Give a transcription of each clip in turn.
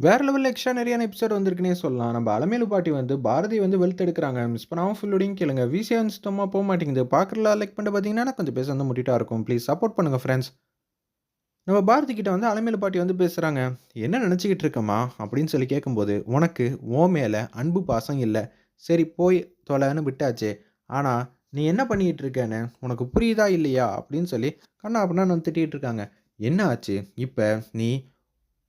வேற லெவல்ல எக்ஸ்ட்ரானரியான எபிசோட் வந்திருக்குன்னே சொல்லலாம். நம்ம அலமேலு பாட்டி வந்து பாரதி வந்து வெல்த் எடுக்கிறாங்க மிஸ் பண்ணாம ஃபுல்லோடையும் கேளுங்க. விசியா சுத்தமாக போக மாட்டேங்குது. பார்க்குறலாம் லைக் பண்ணிட்டு பார்த்தீங்கன்னா, கொஞ்சம் பேச வந்து முட்டிட்டா இருக்கும். ப்ளீஸ் சப்போர்ட் பண்ணுங்கள் ஃப்ரெண்ட்ஸ். நம்ம பாரதி கிட்ட வந்து அலமேலு பாட்டி வந்து பேசுகிறாங்க "என்ன நினச்சிக்கிட்டு இருக்கம்மா?" அப்படின்னு சொல்லி கேட்கும்போது, "உனக்கு ஓ மேலே அன்பு, பாசம் இல்லை சரி போய் தொலைன்னு விட்டாச்சு. ஆனால் நீ என்ன பண்ணிக்கிட்டு இருக்கேன்னு உனக்கு புரியுதா இல்லையா?" அப்படின்னு சொல்லி கண்ணா அப்படின்னா நான் திட்டிகிட்டு இருக்காங்க. "என்ன ஆச்சு? இப்போ நீ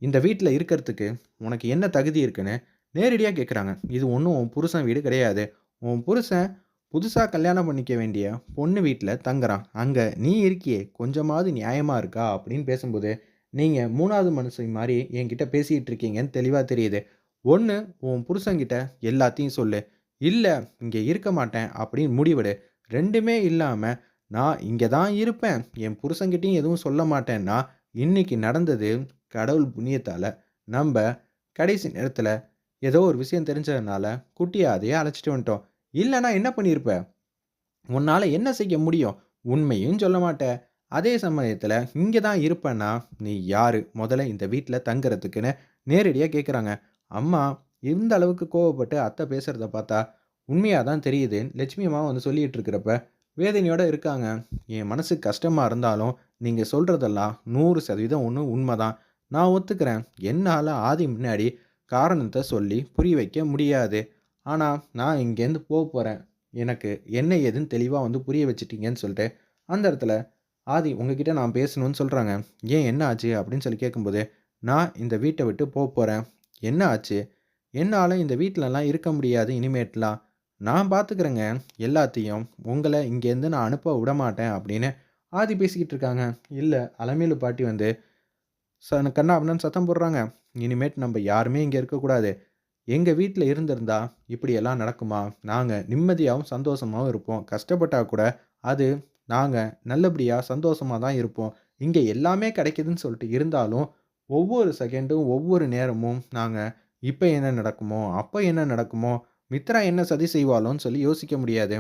இந்த வீட்டில் இருக்கிறதுக்கு உனக்கு என்ன தகுதி இருக்குன்னு நேரடியாக கேட்குறாங்க. இது ஒன்றும் உன் புருஷன் வீடு கிடையாது. உன் புருஷன் புதுசாக கல்யாணம் பண்ணிக்க வேண்டிய பொண்ணு வீட்டில் தங்குறான். அங்கே நீ இருக்கியே கொஞ்சமாவது நியாயமாக இருக்கா? அப்படின்னு பேசும்போது, நீங்கள் மூணாவது மனுஷன் மாதிரி என்கிட்ட பேசிகிட்டு இருக்கீங்கன்னு தெளிவாக தெரியுது. ஒன்று உன் புருஷங்கிட்ட எல்லாத்தையும் சொல்லு. இல்லை இங்கே இருக்க மாட்டேன் அப்படின்னு முடிவிடு ரெண்டுமே இல்லாமல் நான் இங்கே தான் இருப்பேன். என் புருஷங்கிட்டையும் எதுவும் சொல்ல மாட்டேன்னா, இன்னைக்கு நடந்தது கடவுள் புண்ணியத்தால் நம்ம கடைசி நேரத்தில் ஏதோ ஒரு விஷயம் தெரிஞ்சதுனால குட்டியாதைய அழைச்சிட்டு வந்துட்டோம். இல்லன்னா என்ன பண்ணியிருப்ப? உன்னால் என்ன செய்ய முடியும்? உண்மையும் சொல்ல மாட்டேன் அதே சமயத்தில் இங்கே தான் இருப்பேன்னா, நீ யார் முதல்ல இந்த வீட்டில் தங்குறதுக்குன்னு நேரடியாக கேட்குறாங்க. அம்மா இந்த அளவுக்கு கோவப்பட்டு அத்தை பேசுகிறத பார்த்தா, உண்மையாக தான் தெரியுது லட்சுமி அம்மா வந்து சொல்லிகிட்டு இருக்கிறப்ப, வேதனையோடு இருக்காங்க. என் மனசு கஷ்டமாக இருந்தாலும், நீங்கள் சொல்கிறதெல்லாம் நூறு சதவீதம் ஒன்று உண்மை தான் நான் ஒத்துக்கிறேன். என்னால் ஆதி முன்னாடி காரணத்தை சொல்லி புரிய வைக்க முடியாது. ஆனால் நான் இங்கேருந்து போக போகிறேன் எனக்கு என்ன ஏதுன்னு தெளிவாக வந்து புரிய வச்சுட்டீங்கன்னு சொல்லிட்டு, அந்த இடத்துல ஆதி உங்ககிட்ட நான் பேசணும்னு சொல்கிறாங்க "ஏன் என்ன ஆச்சு?" அப்படின்னு சொல்லி கேட்கும்போது, "நான் இந்த வீட்டை விட்டு போக போகிறேன் என்ன ஆச்சு? என்னால் இந்த வீட்லலாம் இருக்க முடியாது இனிமேட்லாம். நான் பார்த்துக்கிறேங்க எல்லாத்தையும். உங்களை இங்கேருந்து நான் அனுப்ப விட மாட்டேன் அப்படின்னு ஆதி பேசிக்கிட்டு இருக்காங்க. இல்லை அலமேலு பாட்டி வந்து ச கன்னா சத்தம் போடுறாங்க. "இனிமேட்டு நம்ம யாருமே இங்கே இருக்கக்கூடாது. எங்கள் வீட்டில் இருந்திருந்தா இப்படியெல்லாம் நடக்குமா? நாங்கள் நிம்மதியாகவும் சந்தோஷமாகவும் இருப்போம். கஷ்டப்பட்டால் கூட அது நாங்கள் நல்லபடியாக சந்தோஷமாக தான் இருப்போம். இங்கே எல்லாமே கிடைக்குதுன்னு சொல்லிட்டு இருந்தாலும், ஒவ்வொரு செகண்டும், ஒவ்வொரு நேரமும் நாங்கள் இப்போ என்ன நடக்குமோ? அப்போ என்ன நடக்குமோ? மித்ரா என்ன சதி செய்வாளோன்னு சொல்லி யோசிக்க முடியாது.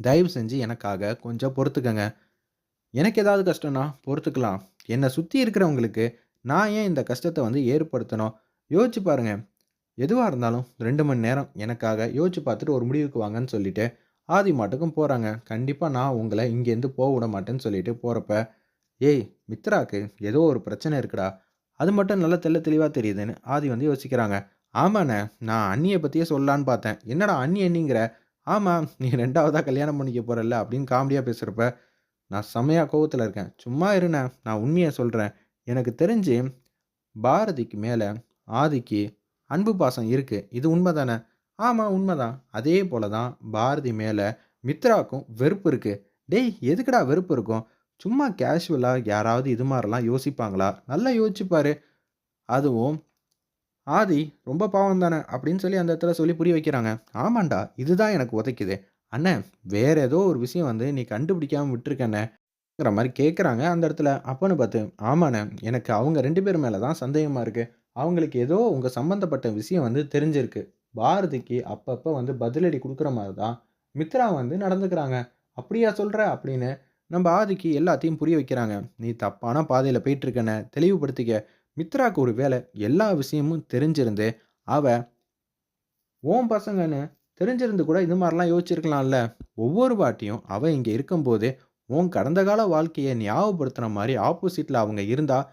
தயவு செஞ்சு எனக்காக கொஞ்சம் பொறுத்துக்கங்க. எனக்கு ஏதாவது கஷ்டம்னா பொறுத்துக்கலாம். என்னை சுற்றி இருக்கிறவங்களுக்கு நான் ஏன் இந்த கஷ்டத்தை வந்து ஏற்படுத்தணும்? யோசிச்சு பாருங்க. எதுவாக இருந்தாலும் ரெண்டு மணி நேரம் எனக்காக யோசிச்சு பார்த்துட்டு ஒரு முடிவுக்கு வாங்கன்னு சொல்லிட்டு, ஆதி மாட்டுக்கும் போகிறாங்க கண்டிப்பாக நான் உங்களை இங்கேருந்து போக விட மாட்டேன்னு சொல்லிட்டு போகிறப்ப "ஏய் மித்ராக்கு ஏதோ ஒரு பிரச்சனை இருக்குடா. அது மட்டும் நல்லா தெள்ள தெளிவாக தெரியுதுன்னு" ஆதி வந்து யோசிக்கிறாங்க. "ஆமாண்ணே, நான் அண்ணியை பற்றியே சொல்லலான்னு பார்த்தேன். என்னடா அண்ணி அண்ணிங்கிற? ஆமாம் நீ ரெண்டாவதாக கல்யாணம் பண்ணிக்க போகிறல்ல அப்படின்னு காமெடியாக பேசுறப்ப, "நான் செம்மையா கோவத்தில் இருக்கேன். சும்மா இருண்ணே, நான் உண்மையை சொல்கிறேன் எனக்கு தெரிஞ்சு பாரதிக்கு மேலே ஆதிக்கு அன்பு, பாசம் இருக்குது இது உண்மை தானே?" ஆமாம் உண்மை தான் அதே போல தான் பாரதி மேலே மித்ராவுக்கும் வெறுப்பு இருக்குது "டேய் எதுக்குடா வெறுப்பு இருக்கும்? சும்மா கேஷுவலாக யாராவது இது மாதிரிலாம் யோசிப்பாங்களா? நல்லா யோசிச்சுப்பார் அதுவும் ஆதி ரொம்ப பாவம் தானே!" அப்படின்னு சொல்லி அந்த இடத்துல சொல்லி புரிய வைக்கிறாங்க. ஆமாண்டா இதுதான் எனக்கு உதைக்குது. அண்ணே வேற ஏதோ ஒரு விஷயம் வந்து நீ கண்டுபிடிக்காம விட்டுருக்கண்ணே"ங்கிற மாதிரி கேட்குறாங்க அந்த இடத்துல. அப்பன்னு பார்த்து, "ஆமாண்ணே, எனக்கு அவங்க ரெண்டு பேர் மேலே தான் சந்தேகமாக இருக்குது அவங்களுக்கு ஏதோ உங்கள் சம்மந்தப்பட்ட விஷயம் வந்து தெரிஞ்சிருக்கு. பாரதிக்கு அப்பப்போ வந்து பதிலடி கொடுக்குற மாதிரி தான் மித்ரா வந்து நடந்துக்கிறாங்க." "அப்படியா சொல்கிற அப்படின்னு நம்ம ஆதிக்கு எல்லாத்தையும் புரிய வைக்கிறாங்க. "நீ தப்பான பாதையில் போயிட்டுருக்கண்ணே. தெளிவுபடுத்திக்க. மித்ராவுக்கு ஒரு வேலை எல்லா விஷயமும் தெரிஞ்சிருந்து, அவ ஓம் பசங்கன்னு தெரிஞ்சிருந்து கூட இது மாதிரிலாம் யோசிச்சிருக்கலாம்ல. ஒவ்வொரு வாட்டியும் அவ இங்கே இருக்கும்போது, உன் கடந்த கால வாழ்க்கையை ஞாபகப்படுத்துகிற மாதிரி ஆப்போசிட்டில் அவங்க இருந்தால்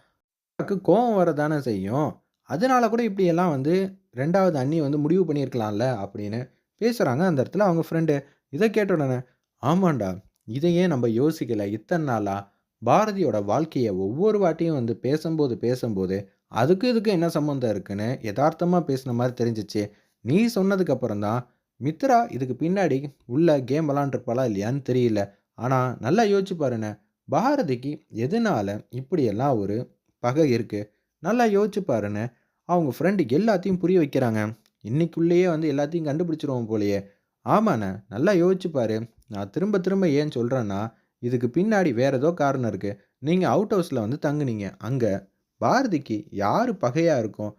மித்ராக்கு கோவம் வரதானே செய்யும். அதனால கூட இப்படியெல்லாம் வந்து ரெண்டாவது அண்ணி வந்து முடிவு பண்ணியிருக்கலாம்ல." அப்படின்னு பேசுகிறாங்க அந்த இடத்துல அவங்க ஃப்ரெண்டு. இதை கேட்ட உடனே, ஆமாண்டா இதையே ஏன் நம்ப யோசிக்கல இத்தனை நாளாக பாரதியோட வாழ்க்கையை ஒவ்வொரு வாட்டியும் வந்து பேசும்போது பேசும்போது அதுக்கு இதுக்கு என்ன சம்மந்தம் இருக்குன்னு யதார்த்தமாக பேசின மாதிரி தெரிஞ்சுச்சு. நீ சொன்னதுக்கப்புறம் தான் மித்ரா இதுக்கு பின்னாடி உள்ள கேம் விளாண்டுருப்பாளா இல்லையான்னு தெரியல. ஆனால் நல்லா யோசிச்சு பாருண்ணே. பாரதிக்கு எதனால இப்படியெல்லாம் ஒரு பகை இருக்குது நல்லா யோசிச்சு பாருண்ணே அவங்க ஃப்ரெண்டு எல்லாத்தையும் புரிய வைக்கிறாங்க. இன்னைக்குள்ளேயே வந்து எல்லாத்தையும் கண்டுபிடிச்சிருவோம் போலையே "ஆமாண்ணே, நல்லா யோசிச்சு பாரு. நான் திரும்ப திரும்ப ஏன் சொல்கிறேன்னா இதுக்கு பின்னாடி வேற ஏதோ காரணம் இருக்குது நீங்கள் அவுட் ஹவுஸில் வந்து தங்குனீங்க. அங்கே பாரதிக்கு யார் பகையாக இருக்கும்?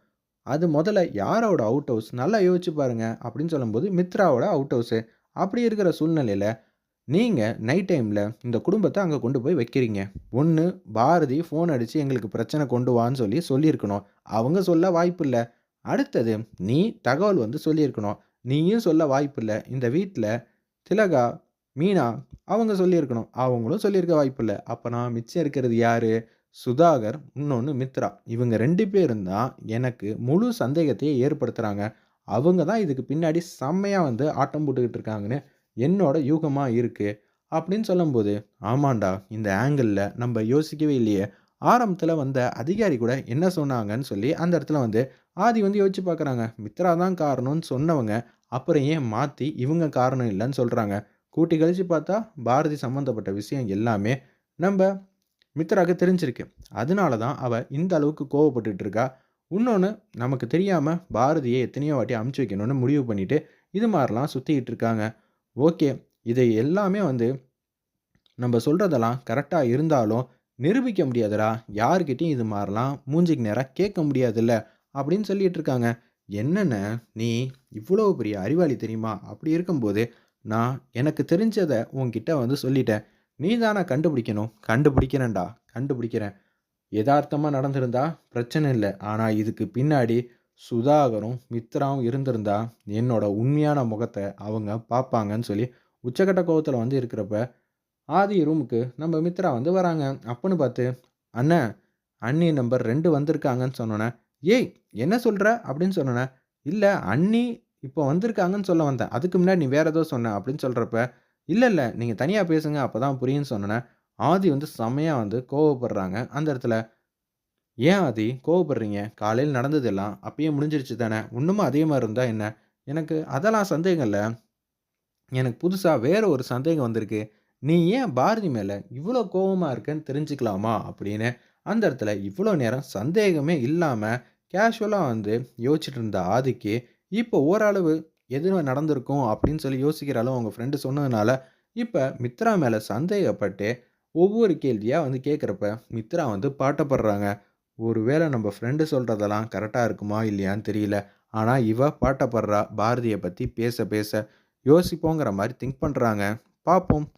அது முதல்ல யாரோட அவுட் ஹவுஸ்? நல்லா யோசிச்சு பாருங்க." அப்படின்னு சொல்லும்போது, மித்ராவோட அவுட் ஹவுஸு. அப்படி இருக்கிற சூழ்நிலையில் நீங்கள் நைட் டைமில் இந்த குடும்பத்தை அங்கே கொண்டு போய் வைக்கிறீங்க. ஒன்று பாரதி ஃபோன் அடித்து எங்களுக்கு பிரச்சனை கொண்டு வான்னு சொல்லி சொல்லியிருக்கணும். அவங்க சொல்ல வாய்ப்பில்ல. அடுத்தது நீ தகவல் வந்து சொல்லியிருக்கணும். நீயும் சொல்ல வாய்ப்பில்ல. இந்த வீட்டில் திலகா, மீனா அவங்க சொல்லியிருக்கணும். அவங்களும் சொல்லியிருக்க அப்போ நான் மிச்சம் இருக்கிறது யாரு? சுதாகர், இன்னொன்று மித்ரா. இவங்க ரெண்டு பேரும் தான் எனக்கு முழு சந்தேகத்தையே ஏற்படுத்துகிறாங்க அவங்க தான் இதுக்கு பின்னாடி செம்மையாக வந்து ஆட்டம் போட்டுக்கிட்டு இருக்காங்கன்னு என்னோட யூகமாக இருக்குது அப்படின்னு சொல்லும்போது, ஆமாண்டா இந்த ஆங்கிளில் நம்ம யோசிக்கவே இல்லையே. ஆரம்பத்தில் வந்த அதிகாரி கூட என்ன சொன்னாங்கன்னு சொல்லி அந்த இடத்துல வந்து ஆதி வந்து யோசிச்சு பார்க்குறாங்க. மித்ரா தான் காரணம்னு சொன்னவங்க, அப்புறம் ஏன் மாற்றி இவங்க காரணம் இல்லைன்னு சொல்கிறாங்க கூட்டி கழிச்சு பார்த்தா பாரதி சம்மந்தப்பட்ட விஷயம் எல்லாமே நம்ம மித்ராக்கு தெரிஞ்சிருக்கு. அதனால தான் அவள் இந்த அளவுக்கு கோவப்பட்டுட்டு இருக்கா. இன்னொன்று நமக்கு தெரியாமல் பாரதியை எத்தனையோ வாட்டி அமுச்சு வைக்கணும்னு முடிவு பண்ணிட்டு, இது மாதிரிலாம் சுற்றிக்கிட்டு இருக்காங்க. ஓகே. இதை எல்லாமே வந்து நம்ம சொல்கிறதெல்லாம் கரெக்டாக இருந்தாலும் நிரூபிக்க முடியாதுடா. யாருக்கிட்டையும் இது மாதிரிலாம் மூஞ்சிக்கு நேராக கேட்க முடியாதுல்ல. அப்படின்னு சொல்லிட்டு இருக்காங்க. என்னென்ன நீ இவ்வளோ பெரிய அறிவாளி தெரியுமா? அப்படி இருக்கும்போது நான் எனக்கு தெரிஞ்சதை உங்ககிட்ட வந்து சொல்லிட்டேன். நீ தானே கண்டுபிடிக்கணும். கண்டுபிடிக்கிறேன்டா. கண்டுபிடிக்கிறேன். யதார்த்தமாக நடந்திருந்தா பிரச்சனை இல்லை ஆனால் இதுக்கு பின்னாடி சுதாகரும், மித்ராவும் இருந்திருந்தா என்னோட உண்மையான முகத்தை அவங்க பார்ப்பாங்கன்னு சொல்லி உச்சக்கட்ட கோபத்தில் வந்து இருக்கிறப்ப, ஆதி ரூமுக்கு நம்ம மித்ரா வந்து வராங்க. அப்புன்னு பார்த்து, அண்ணன் அண்ணி நம்பர் ரெண்டு வந்திருக்காங்கன்னு" சொன்னோனே, "ஏய் என்ன சொல்கிற அப்படின்னு சொன்னோனே, இல்லை அண்ணி இப்போ வந்திருக்காங்கன்னு சொல்ல வந்தேன். அதுக்கு முன்னாடி நீ வேறு ஏதோ சொன்ன" அப்படின்னு சொல்கிறப்ப இல்லை இல்லை நீங்கள் தனியாக பேசுங்க அப்பதான் புரியும்ன்னு" சொன்னோனே, ஆதி வந்து செம்மையாக வந்து கோவப்படுறாங்க அந்த இடத்துல. "ஏன் ஆதி கோவப்படுறீங்க? காலையில் நடந்ததெல்லாம் அப்பயே முடிஞ்சிருச்சு தானே. இன்னமும் அதே மாதிரி இருந்தால் என்ன? எனக்கு அதெல்லாம் சந்தேகம் இல்லை எனக்கு புதுசாக வேறு ஒரு சந்தேகம் வந்திருக்கு. நீ ஏன் பாரதி மேலே இவ்வளோ கோபமாக இருக்குன்னு தெரிஞ்சுக்கலாமா?" அப்படின்னு அந்த இடத்துல இவ்வளோ நேரம் சந்தேகமே இல்லாமல் கேஷுவலாக வந்து யோசிச்சுட்டு இருந்த ஆதிக்கு, இப்போ ஓரளவு எது நடந்திருக்கும் அப்படின்னு சொல்லி யோசிக்கிற அளவு அவங்க ஃப்ரெண்டு சொன்னதுனால, இப்போ மித்ரா மேலே சந்தேகப்பட்டு ஒவ்வொரு கேள்வியாக வந்து கேட்குறப்ப மித்ரா வந்து பதட்டப்படுறாங்க. ஒருவேளை நம்ம ஃப்ரெண்டு சொல்கிறதெல்லாம் கரெக்டாக இருக்குமா? இல்லையான்னு தெரியல. ஆனால் இவ பாட்டப்படுறா பாரதியை பற்றி பேச பேச யோசிப்போங்கிற மாதிரி திங்க் பண்ணுறாங்க பார்ப்போம்.